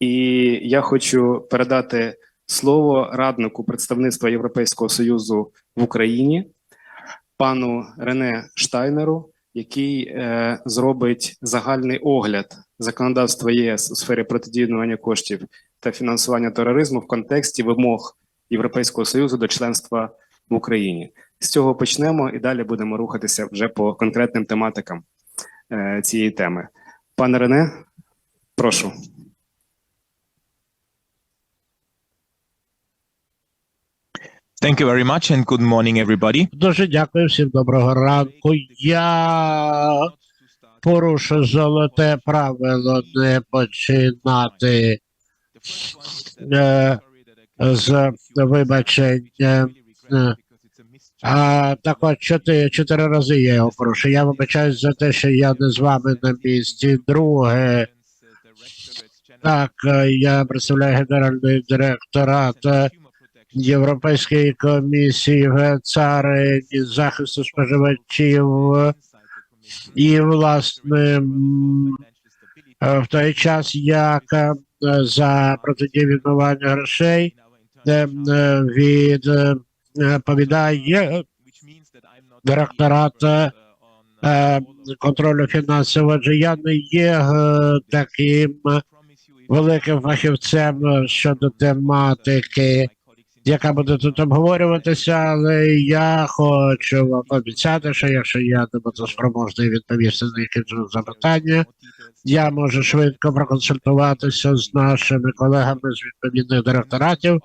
І я хочу передати слово раднику представництва Європейського Союзу в Україні, пану Рене Штайнеру, який е, зробить загальний огляд законодавства ЄС у сфері протидіяння коштів та фінансування тероризму в контексті вимог Європейського Союзу до членства в Україні. З цього почнемо і далі будемо рухатися вже по конкретним тематикам е, цієї теми. Пане Рене, прошу. Thank you very much and good morning, everybody. Дуже дякую всім доброго ранку. Я порушу золоте правило не починати е, з вибаченням. Е, А так от чотири, чотири рази я його порушу. Я вибачаюсь за те, що я не з вами на місці. Друге, так, е, я представляю генеральний директорат Європейської комісії царині захисту споживачів і власне в той час як е, за протидію відмивання грошей е, від відповідає директорат е, е, контролю фінансів, адже я не є таким великим фахівцем щодо тематики, яка буде тут обговорюватися, але я хочу вам пообіцяти, що якщо я не буду спроможний відповісти на якісь запитання, я можу швидко проконсультуватися з нашими колегами з відповідних директоратів,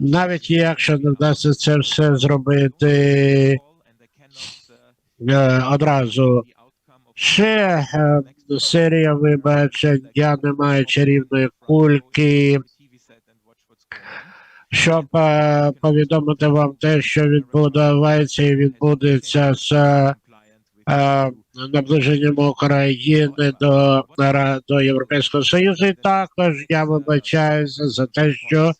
навіть якщо не вдасться це все зробити е, одразу. Ще е, серія вибачень, я не маю чарівної кульки, щоб е, повідомити вам те, що відбувається і відбудеться з е, наближенням України до, ра- до Європейського Союзу. І також я вибачаюся за те, що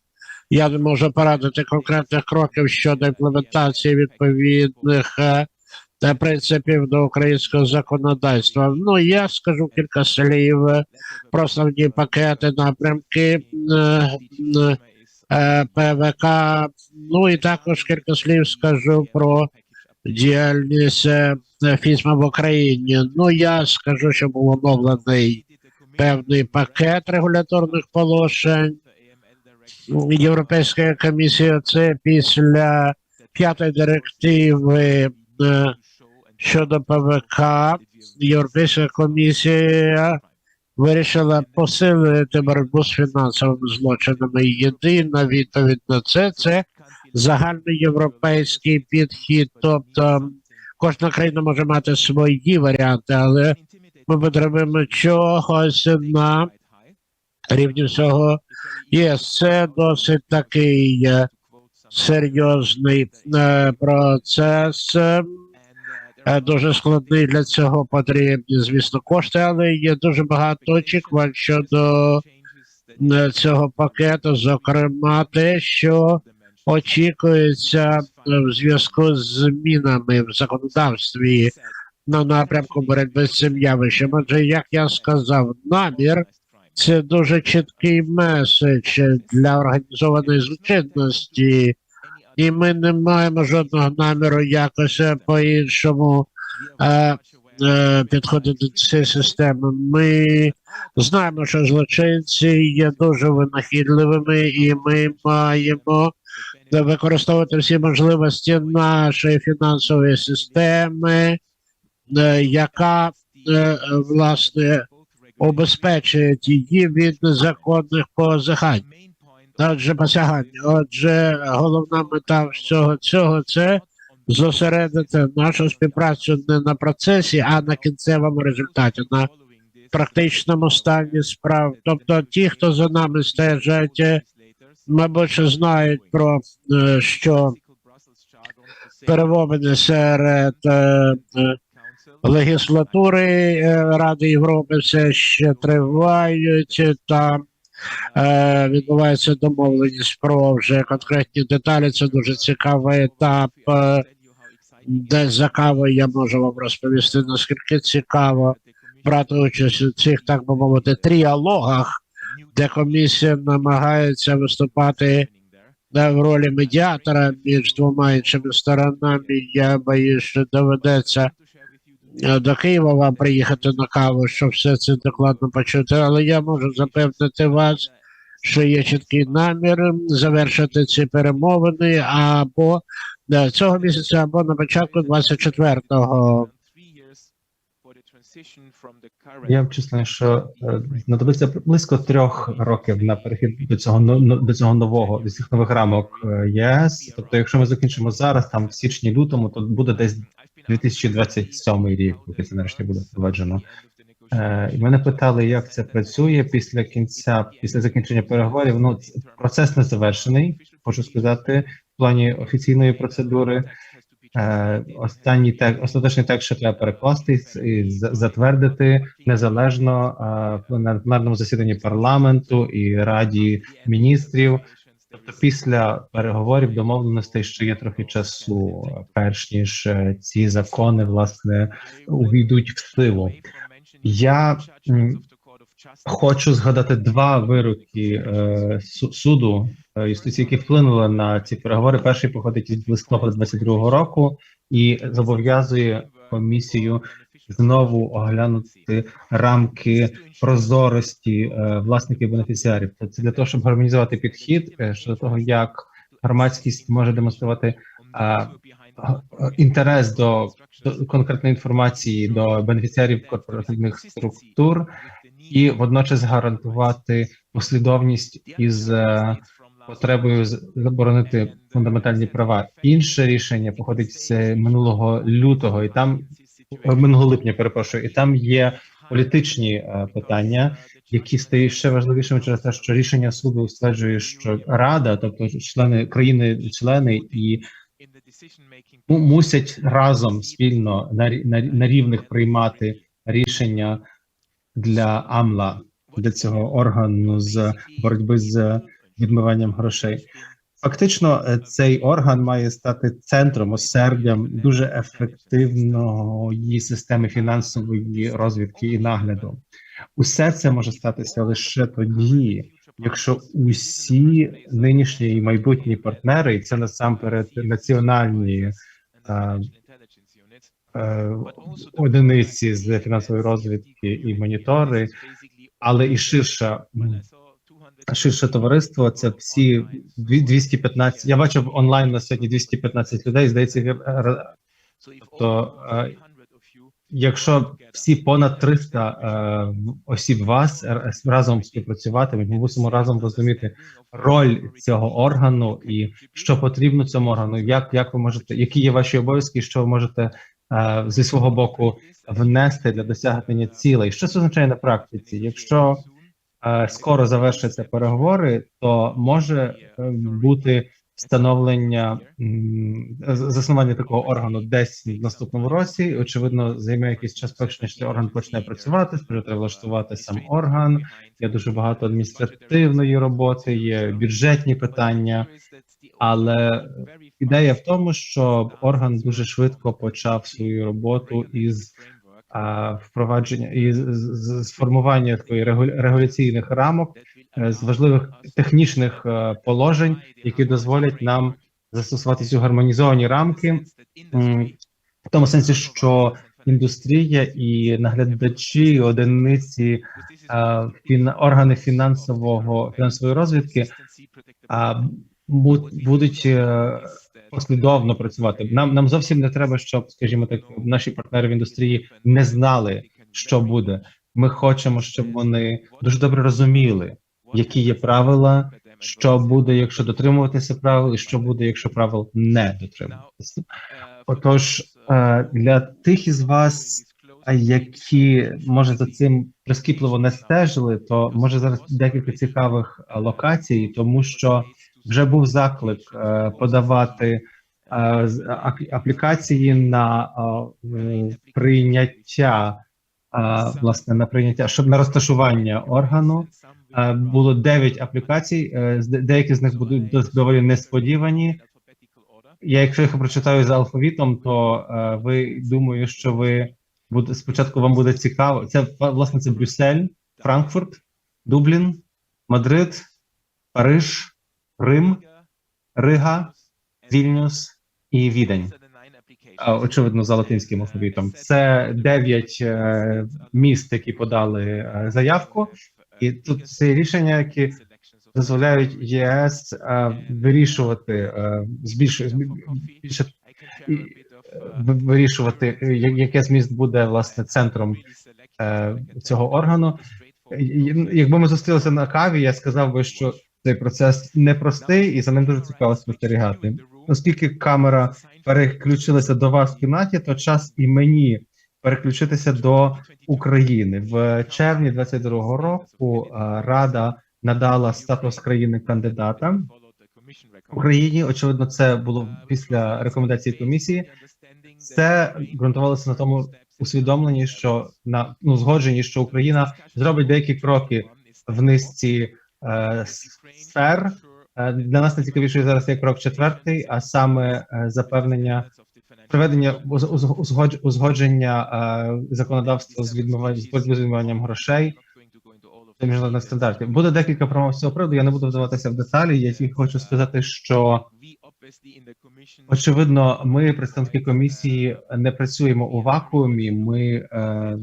я не можу порадити конкретних кроків щодо імплементації відповідних е, та принципів до українського законодавства. Ну я скажу кілька слів е, про основні пакети, напрямки. е, е, е, ПВК. Ну і також кілька слів скажу про діяльність е, ФІСМа в Україні. Ну я скажу, що був оновлений певний пакет регуляторних положень. Європейська комісія це після п'ятої директиви е, щодо ПВК. Європейська комісія вирішила посилити боротьбу з фінансовими злочинами. Єдина відповідь на це це загальний європейський підхід. Тобто кожна країна може мати свої варіанти, але ми потребуємо чогось на рівні всього ЄС. Це досить такий е, серйозний е, процес. Е, Дуже складний для цього потрібні, звісно, кошти, але є дуже багато очікувань щодо е, цього пакету, зокрема, те, що очікується е, в зв'язку з змінами в законодавстві на напрямку боротьби з цим явищем. Адже, як я сказав, намір це дуже чіткий меседж для організованої злочинності, і ми не маємо жодного наміру якось е, по-іншому е, е, підходити до цієї системи. Ми знаємо, що злочинці є дуже винахідливими, і ми маємо використовувати всі можливості нашої фінансової системи, е, яка е, власне обезпечує її від незаконних позагань. Отже, посягання. Отже, головна мета всього цього це зосередити нашу співпрацю не на процесі, а на кінцевому результаті, на практичному стані справ. Тобто, ті, хто за нами стежать, мабуть, знають про е, що перемовини серед е, е, легіслатури Ради Європи все ще тривають там. Е, відбувається домовленість про вже конкретні деталі. Це дуже цікавий етап. Е, де за кавою я можу вам розповісти, наскільки цікаво брати участь у цих, так би мовити, тріалогах де комісія намагається виступати е, в ролі медіатора між двома іншими сторонами. Я боюсь, що доведеться до Києва вам приїхати на каву, щоб все це докладно почути. Але я можу запевнити вас, що є чіткий намір завершити ці перемовини або е, цього місяця, або на початку 24-го. Я вчислюю, що е, знадобиться близько трьох років на перехід до цього до цього нового до цих нових рамок е, ЄС. Тобто, якщо ми закінчимо зараз, там в січні лютому, то буде десь 2027 рік, поки це нарешті буде впроваджено. Е, І мене питали, як це працює після кінця, після закінчення переговорів. Ну процес не завершений, хочу сказати, в плані офіційної процедури. Е, Останній тек, остаточний текст ще треба перекласти і затвердити незалежно е, на пленарному засіданні парламенту і раді міністрів. Тобто, після переговорів домовленостей ще є трохи часу, перш ніж е, ці закони власне увійдуть в силу. Я Хочу згадати два вироки е, суду е, юстиції, які вплинули на ці переговори. Перший походить від листопада 22-го року і зобов'язує комісію знову оглянути рамки прозорості е, власників бенефіціарів. Це- для того, щоб гармонізувати підхід е, щодо того, як громадськість може демонструвати е, інтерес до, до конкретної інформації до бенефіціарів корпоративних структур і водночас гарантувати послідовність із потребою заборонити фундаментальні права. Інше рішення походить з минулого лютого, і там минулого липня, перепрошую, і там є політичні е, питання, які стають ще важливішими через те, що рішення суду стверджує, що рада, тобто члени країни, члени і му- мусять разом спільно на, на, на рівних приймати рішення для АМЛА, для цього органу з боротьби з відмиванням грошей. Фактично, е, цей орган має стати центром, осердям дуже ефективної системи фінансової розвідки і нагляду. Усе це може статися лише тоді, якщо усі нинішні і майбутні партнери, і це насамперед національні е, е, одиниці з фінансової розвідки і монітори, але і ширша ширше товариство. Це всі дві- 215, Я бачив онлайн на сьогодні 215 людей. Здається, р- р- тобто, е, якщо всі понад 300 е, осіб вас разом співпрацюватимуть, ми мусимо разом розуміти роль цього органу і що потрібно цьому органу. Як як ви можете, які є ваші обов'язки, що ви можете е, зі свого боку внести для досягнення цілей? Що це означає на практиці? Якщо е, скоро завершаться переговори, то може е, бути встановлення заснування такого органу десь в наступному році. Очевидно, займе якийсь час, перш ніж цей орган почне працювати. Спершу треба влаштувати сам орган. Є дуже багато адміністративної роботи, є бюджетні питання. Але ідея в тому, щоб орган дуже швидко почав свою роботу із впровадження і з, з, з формування такої регу- регуляційних рамок е, з важливих технічних е, положень, які дозволять нам застосувати цю гармонізовані рамки, в тому сенсі, що індустрія і наглядачі, і одиниці органи фінансового фінансової розвідки будуть е, послідовно працювати. Нам нам зовсім не треба, щоб, скажімо так, наші партнери в індустрії не знали, що буде. Ми хочемо, щоб вони дуже добре розуміли, які є правила, що буде, якщо дотримуватися правил, і що буде, якщо правил не дотримуватися. Отож, е, для тих із вас, а які може за цим прискіпливо не стежили, то може зараз декілька цікавих е, локацій, тому що вже був заклик е, подавати е, аплікації на е, прийняття. Власне, на прийняття, щоб на розташування органу було 9 аплікацій. Деякі з них будуть доволі несподівані. Я, якщо їх прочитаю за алфавітом, то ви думаю, що ви буде спочатку вам буде цікаво. Це власне це Брюссель, Франкфурт, Дублін, Мадрид, Париж, Рим, Рига, Вільнюс і Відень. Очевидно, за латинським алфавітом. Це дев'ять е, міст, які подали е, заявку, і тут це рішення, які дозволяють ЄС е, вирішувати і, е, вирішувати, яке з міст буде власне центром цього органу. Якби ми зустрілися на каві, я сказав би, що цей процес непростий і за ним дуже цікаво спостерігати. Оскільки камера переключилася до вас в кімнаті, то час і мені переключитися до України в червні 22-го року. е, Рада надала статус країни кандидата Україні. Очевидно, це було після рекомендації комісії. Це ґрунтувалося на тому усвідомленні, що на ну згодженні, що Україна зробить деякі кроки в низці сфер. Е, Для нас найцікавіший зараз є крок четвертий, а саме е, запевнення узгодж- узгодження е, законодавства з відмиванням грошей міжнародних стандартів. Буде декілька промов з цього приводу. Я не буду вдаватися в деталі. Я тільки хочу сказати, що очевидно, ми, представники комісії, не працюємо у вакуумі. Ми е,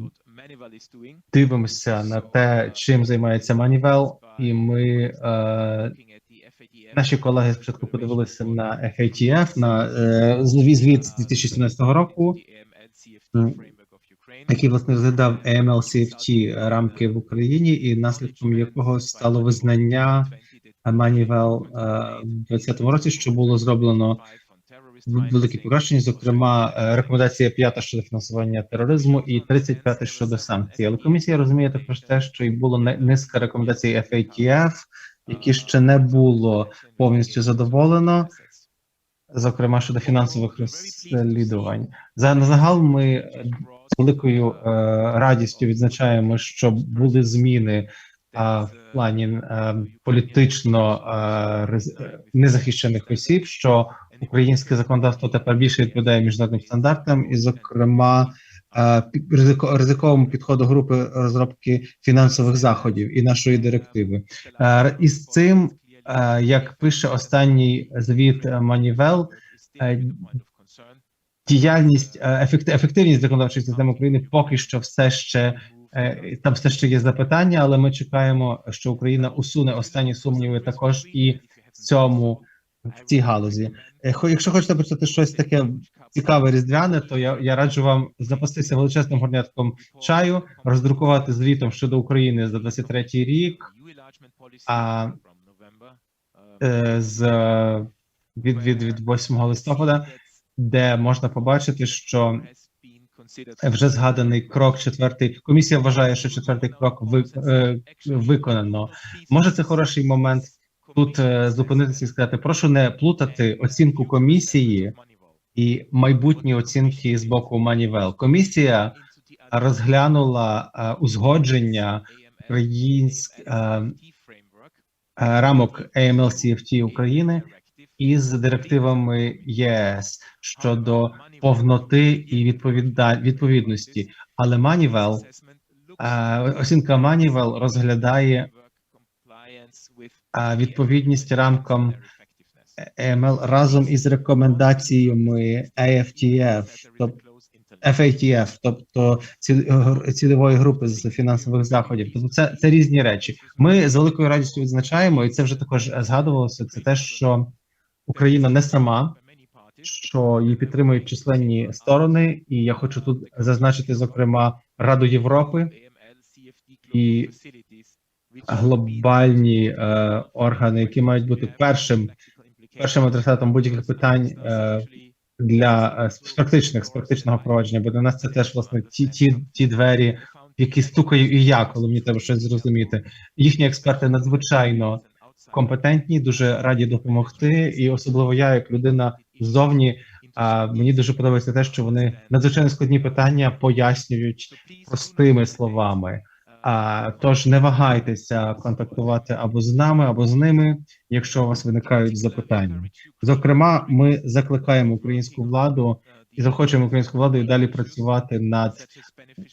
дивимося на те, чим займається Манівел, і ми е, наші колеги спочатку подивилися на FATF, на е, звіт з 2017 року, який власне розглядав AML-CFT рамки в Україні, і наслідком якого стало визнання Манівел е, в 2020 році, що було зроблено великі покращення, зокрема е, рекомендація п'ята щодо фінансування тероризму і 35 щодо санкцій. Але комісія розуміє також те, що і було ни- низка рекомендацій FATF, які ще не було повністю задоволено, зокрема щодо фінансових розслідувань. За на загал ми е, з великою е, радістю відзначаємо, що були зміни а, в плані е, політично е, незахищених осіб, що українське законодавство тепер більше відповідає міжнародним стандартам, і, зокрема, е, ризико- ризиковому підходу групи розробки фінансових заходів і нашої директиви. Е, І з цим, е, як пише останній звіт Манівел, діяльність ефективність законодавчої системи України поки що все ще там все ще є запитання, але ми чекаємо, що Україна усуне останні сумніви також і в цьому в цій галузі. Е, Якщо хочете почути щось таке цікаве різдвяне, то я, я раджу вам запастися величезним горнятком чаю, роздрукувати звітом щодо України за 23 рік. А е, з від, від, від 8 листопада, де можна побачити, що вже згаданий крок четвертий. Комісія вважає, що четвертий крок ви, е, виконано. Може, це хороший момент тут е, зупинитися і сказати: прошу не плутати оцінку комісії і майбутні оцінки з боку Манівел. Комісія розглянула е, узгодження українськ е, рамок AML-CFT України із директивами ЄС щодо повноти і відповідності. Але Манівел оцінка Манівел розглядає відповідність рамкам AML разом із рекомендаціями AFTF, тобто FATF, тобто ці- цільової групи з фінансових заходів. Тобто це, це різні речі. Ми з великою радістю відзначаємо, і це вже також згадувалося. Це те, що Україна не сама, що її підтримують численні сторони, і я хочу тут зазначити, зокрема, Раду Європи і глобальні е, органи, які мають бути першим першим адресатом будь-яких питань е, для е, з практичних з практичного впровадження. Бо для нас це теж власне ті, ті, ті двері, які стукаю і я, коли мені треба щось зрозуміти. Їхні експерти надзвичайно компетентні, дуже раді допомогти, і особливо я, як людина ззовні. А мені дуже подобається те, що вони надзвичайно складні питання пояснюють простими словами. А тож не вагайтеся контактувати або з нами, або з ними, якщо у вас виникають запитання. Зокрема, ми закликаємо українську владу і захочемо українську владу і далі працювати над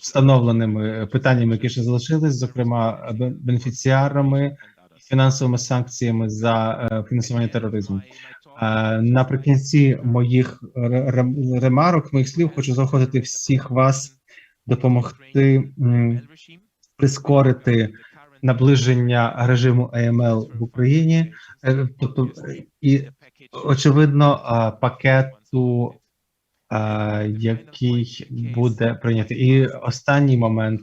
встановленими питаннями, які ще залишились, зокрема бе- бенефіціарами фінансовими санкціями за е, фінансування тероризму. Е, Наприкінці моїх ре- ре- ремарок, моїх слів, хочу заохотити всіх вас допомогти прискорити наближення режиму AML в Україні, Е, тобто і очевидно е, пакету, е, який буде прийнятий. І останній момент,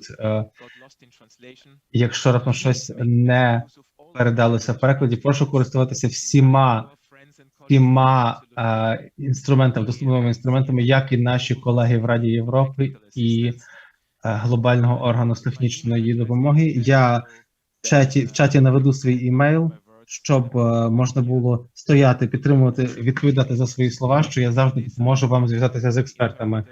якщо раптом щось не передалося в перекладі, прошу користуватися всіма всіма інструментами, доступними інструментами, як і наші колеги в Раді Європи і глобального органу з технічної допомоги. Я в чаті в чаті наведу свій імейл, щоб е, можна було стояти, підтримувати, відповідати за свої слова. Що я завжди можу вам зв'язатися з експертами.